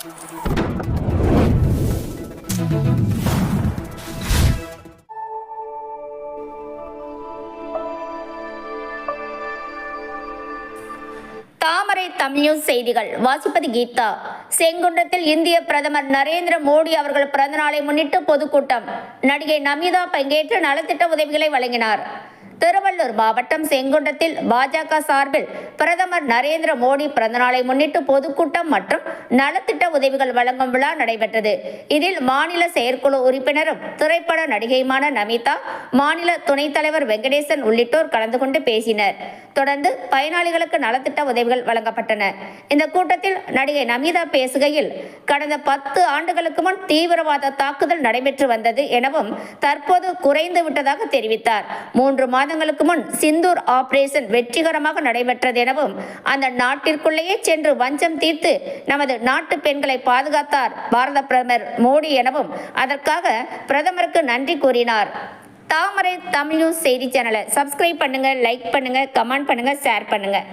தாமரை தமிழ் செய்திகள். வாசிப்பது கீதா. செங்குன்றத்தில் இந்திய பிரதமர் நரேந்திர மோடி அவர்கள் பிறந்தநாளை முன்னிட்டு பொதுக்கூட்டம். நடிகை நமிதா பங்கேற்று நலத்திட்ட உதவிகளை வழங்கினார். திருவள்ளூர் மாவட்டம் செங்குண்டத்தில் பாஜக சார்பில் பிரதமர் நரேந்திர மோடி பிறந்தநாளை முன்னிட்டு பொதுக்கூட்டம் மற்றும் நலத்திட்ட உதவிகள் வழங்கும் விழா நடைபெற்றது. இதில் மாநில செயற்குழு உறுப்பினரும் திரைப்பட நடிகையுமான நமிதா மாநில துணைத் தலைவர் வெங்கடேசன் உள்ளிட்டோர் கலந்து கொண்டு பேசினர். தொடர்ந்து பயனாளிகளுக்கு நலத்திட்ட உதவிகள் வழங்கப்பட்டன. இந்த கூட்டத்தில் நடிகை நமிதா பேசுகையில் கடந்த பத்து ஆண்டுகளுக்கு முன் தீவிரவாத தாக்குதல் நடைபெற்று வந்தது எனவும் தற்போது குறைந்து விட்டதாக தெரிவித்தார். மூன்று மாதங்களுக்கு முன் சிந்தூர் ஆபரேஷன் வெற்றிகரமாக நடைபெற்றது எனவும் அந்த நாட்டிற்குள்ளேயே சென்று வஞ்சம் தீர்த்து நமது நாட்டு பெண்களை பாதுகாத்தார் பாரத பிரதமர் மோடி எனவும் அதற்காக பிரதமருக்கு நன்றி கூறினார். தாமரை தமிழ் நியூஸ் செய்தி சேனலை சப்ஸ்கிரைப் பண்ணுங்கள் லைக் பண்ணுங்கள் கமெண்ட் பண்ணுங்கள் ஷேர் பண்ணுங்கள்